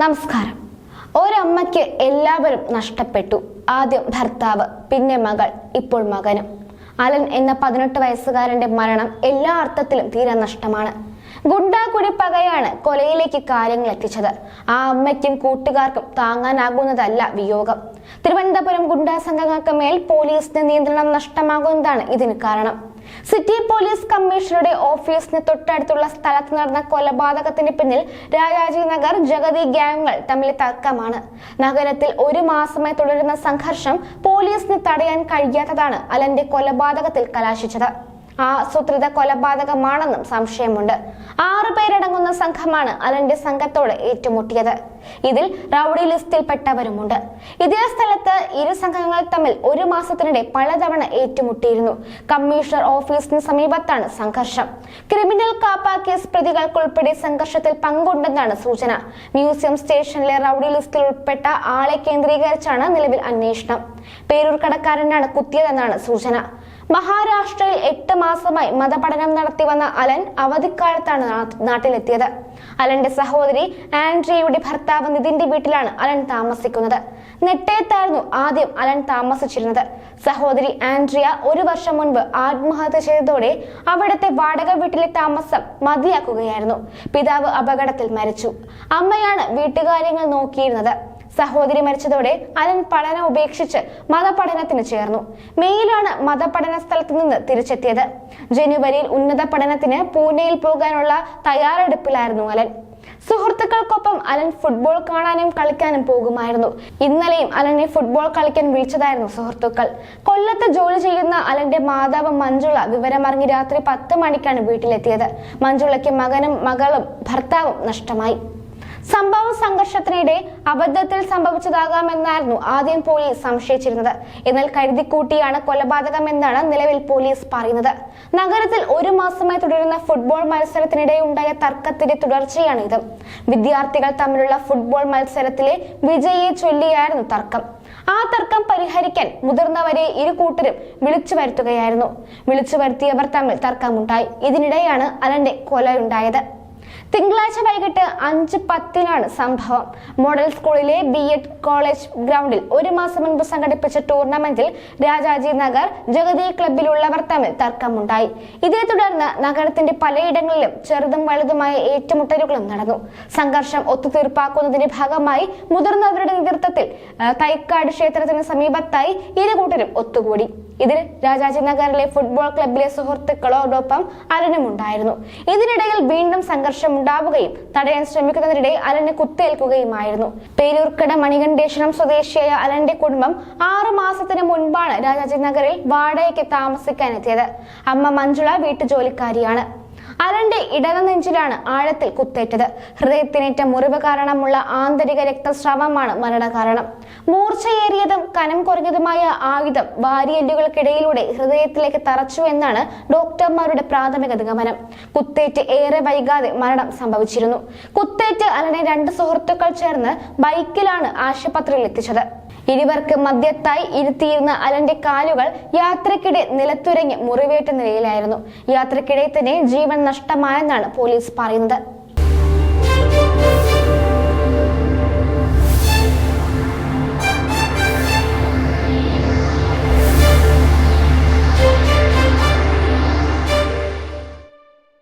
നമസ്കാരം. ഒരമ്മയ്ക്ക് എല്ലാവരും നഷ്ടപ്പെട്ടു. ആദ്യം ഭർത്താവ് പിന്നെ മകൾ ഇപ്പോൾ മകനും. അലൻ എന്ന പതിനെട്ട് വയസ്സുകാരന്റെ മരണം എല്ലാ അർത്ഥത്തിലും തീരെ നഷ്ടമാണ്. ഗുണ്ടാക്കുടി പകയാണ് കൊലയിലേക്ക് കാര്യങ്ങൾ എത്തിച്ചത്. ആ അമ്മയ്ക്കും കൂട്ടുകാർക്കും താങ്ങാനാകുന്നതല്ല വിയോഗം. തിരുവനന്തപുരം ഗുണ്ടാ സംഘങ്ങൾക്ക് മേൽ പോലീസിന്റെ നിയന്ത്രണം നഷ്ടമാകുന്നതാണ് ഇതിന് കാരണം. സിറ്റി പോലീസ് കമ്മീഷണറുടെ ഓഫീസിന് തൊട്ടടുത്തുള്ള സ്ഥലത്ത് നടന്ന കൊലപാതകത്തിന് പിന്നിൽ രാജാജി നഗർ ജഗതി ഗ്യാങ്ങുകൾ തമ്മിൽ തർക്കമാണ്. നഗരത്തിൽ ഒരു മാസമായി തുടരുന്ന സംഘർഷം പോലീസിന് തടയാൻ കഴിയാത്തതാണ് അലന്റെ കൊലപാതകത്തിൽ കലാശിച്ചത്. ആസൂത്രിത കൊലപാതകമാണെന്നും സംശയമുണ്ട്. ആറു പേരടങ്ങുന്ന സംഘമാണ് അലന്റെ സംഘത്തോട് ഏറ്റുമുട്ടിയത്. ഇതിൽ റൌഡി ലിസ്റ്റിൽപ്പെട്ടവരുമുണ്ട്. ഇതേ സ്ഥലത്ത് ഇരു സംഘങ്ങൾ തമ്മിൽ ഒരു മാസത്തിനിടെ പലതവണ ഏറ്റുമുട്ടിയിരുന്നു. കമ്മീഷണർ ഓഫീസിന് സമീപത്താണ് സംഘർഷം. ക്രിമിനൽ കാപ്പ കേസ് പ്രതികൾക്കുൾപ്പെടെ സംഘർഷത്തിൽ പങ്കുണ്ടെന്നാണ് സൂചന. മ്യൂസിയം സ്റ്റേഷനിലെ റൌഡി ലിസ്റ്റിൽ ഉൾപ്പെട്ട ആളെ കേന്ദ്രീകരിച്ചാണ് നിലവിൽ അന്വേഷണം. പേരൂർ കടക്കാരനാണ് കുത്തിയതെന്നാണ് സൂചന. മഹാരാഷ്ട്രയിൽ എട്ട് മാസമായി മതപഠനം നടത്തിവന്ന അലൻ അവധിക്കാലത്താണ് നാട്ടിലെത്തിയത്. അലന്റെ സഹോദരി ആൻഡ്രിയയുടെ ഭർത്താവ് നിതിന്റെ വീട്ടിലാണ് അലൻ താമസിക്കുന്നത്. നെട്ടയത്തായിരുന്നു ആദ്യം അലൻ താമസിച്ചിരുന്നത്. സഹോദരി ആൻഡ്രിയ ഒരു വർഷം മുൻപ് ആത്മഹത്യ ചെയ്തതോടെ അവിടുത്തെ വാടക വീട്ടിലെ താമസം മതിയാക്കുകയായിരുന്നു. പിതാവ് അപകടത്തിൽ മരിച്ചു. അമ്മയാണ് വീട്ടുകാര്യങ്ങൾ നോക്കിയിരുന്നത്. സഹോദരി മരിച്ചതോടെ അലൻ പഠനം ഉപേക്ഷിച്ച് മതപഠനത്തിന് ചേർന്നു. മെയ്യിലാണ് മതപഠന സ്ഥലത്ത് നിന്ന് തിരിച്ചെത്തിയത്. ജനുവരിയിൽ ഉന്നത പഠനത്തിന് പൂനെയിൽ പോകാനുള്ള തയ്യാറെടുപ്പിലായിരുന്നു അലൻ. സുഹൃത്തുക്കൾക്കൊപ്പം അലൻ ഫുട്ബോൾ കാണാനും കളിക്കാനും പോകുമായിരുന്നു. ഇന്നലെയും അലനെ ഫുട്ബോൾ കളിക്കാൻ വിളിച്ചതായിരുന്നു സുഹൃത്തുക്കൾ. കൊല്ലത്ത് ജോലി ചെയ്യുന്ന അലന്റെ മാതാവ് മഞ്ജുള വിവരമറിഞ്ഞ് രാത്രി പത്ത് മണിക്കാണ് വീട്ടിലെത്തിയത്. മഞ്ജുളയ്ക്ക് മകനും മകളും ഭർത്താവും നഷ്ടമായി. സംഭവം സംഘർഷത്തിനിടെ അബദ്ധത്തിൽ സംഭവിച്ചതാകാമെന്നായിരുന്നു ആദ്യം പോലീസ് സംശയിച്ചിരുന്നത്. എന്നാൽ കരുതിക്കൂട്ടിയാണ് കൊലപാതകമെന്നാണ് നിലവിൽ പോലീസ് പറയുന്നത്. നഗരത്തിൽ ഒരു മാസമായി തുടരുന്ന ഫുട്ബോൾ മത്സരത്തിനിടെ ഉണ്ടായ തർക്കത്തിന്റെ തുടർച്ചയാണ് ഇത്. വിദ്യാർത്ഥികൾ തമ്മിലുള്ള ഫുട്ബോൾ മത്സരത്തിലെ വിജയിയെ ചൊല്ലിയായിരുന്നു തർക്കം. ആ തർക്കം പരിഹരിക്കാൻ മുതിർന്നവരെ ഇരു കൂട്ടരും വിളിച്ചു വരുത്തുകയായിരുന്നു. വിളിച്ചു വരുത്തിയവർ തമ്മിൽ തർക്കമുണ്ടായി. ഇതിനിടെയാണ് അലന്റെ കൊലയുണ്ടായത്. തിങ്കളാഴ്ച വൈകിട്ട് അഞ്ച് പത്തിനാണ് സംഭവം. മോഡൽ സ്കൂളിലെ ബി എഡ് കോളേജ് ഗ്രൗണ്ടിൽ ഒരു മാസം മുൻപ് സംഘടിപ്പിച്ച ടൂർണമെന്റിൽ രാജാജി നഗർ ജഗതി ക്ലബിലുള്ളവർ തമ്മിൽ തർക്കമുണ്ടായി. ഇതേ തുടർന്ന് നഗരത്തിന്റെ പലയിടങ്ങളിലും ചെറുതും വലുതുമായ ഏറ്റുമുട്ടലുകളും നടന്നു. സംഘർഷം ഒത്തുതീർപ്പാക്കുന്നതിന്റെ ഭാഗമായി മുതിർന്നവരുടെ നേതൃത്വത്തിൽ തൈക്കാട് ക്ഷേത്രത്തിന് സമീപത്തായി ഇരു കൂട്ടരും ഒത്തുകൂടി. ഇതിൽ രാജാജി നഗറിലെ ഫുട്ബോൾ ക്ലബിലെ സുഹൃത്തുക്കളോടൊപ്പം അലനുമുണ്ടായിരുന്നു ഇതിനിടയിൽ വീണ്ടും സംഘർഷം ഉണ്ടാവുകയും തടയാൻ ശ്രമിക്കുന്നതിനിടെ അലന് കുത്തേൽക്കുകയുമായിരുന്നു. പേരൂർക്കട മണികണ്ഠേശ്വരം സ്വദേശിയായ അലന്റെ കുടുംബം ആറു മാസത്തിന് മുൻപാണ് രാജാജി നഗറിൽ വാടകയ്ക്ക് താമസിക്കാനെത്തിയത്. അമ്മ മഞ്ജുള വീട്ടുജോലിക്കാരിയാണ്. അലന്റെ ഇടത് നെഞ്ചിലാണ് ആഴത്തിൽ കുത്തേറ്റത്. ഹൃദയത്തിനേറ്റ മുറിവ് കാരണമുള്ള ആന്തരിക രക്തസ്രാവമാണ് മരണകാരണം. മൂർച്ചയേറിയതും കനം കുറഞ്ഞതുമായ ആയുധം വാരിയല്ലുകൾക്കിടയിലൂടെ ഹൃദയത്തിലേക്ക് തറച്ചു എന്നാണ് ഡോക്ടർമാരുടെ പ്രാഥമിക നിഗമനം. കുത്തേറ്റ് ഏറെ വൈകാതെ മരണം സംഭവിച്ചിരുന്നു. കുത്തേറ്റ് അലനെ രണ്ട് സുഹൃത്തുക്കൾ ചേർന്ന് ബൈക്കിലാണ് ആശുപത്രിയിൽ എത്തിച്ചത്. ഇരുവർക്ക് മദ്യത്തായി ഇരുത്തിയിരുന്ന അലന്റെ കാലുകൾ യാത്രക്കിടെ നിലത്തുരങ്ങി മുറിവേറ്റ നിലയിലായിരുന്നു. യാത്രക്കിടെ തന്നെ ജീവൻ നഷ്ടമായെന്നാണ് പോലീസ് പറയുന്നത്.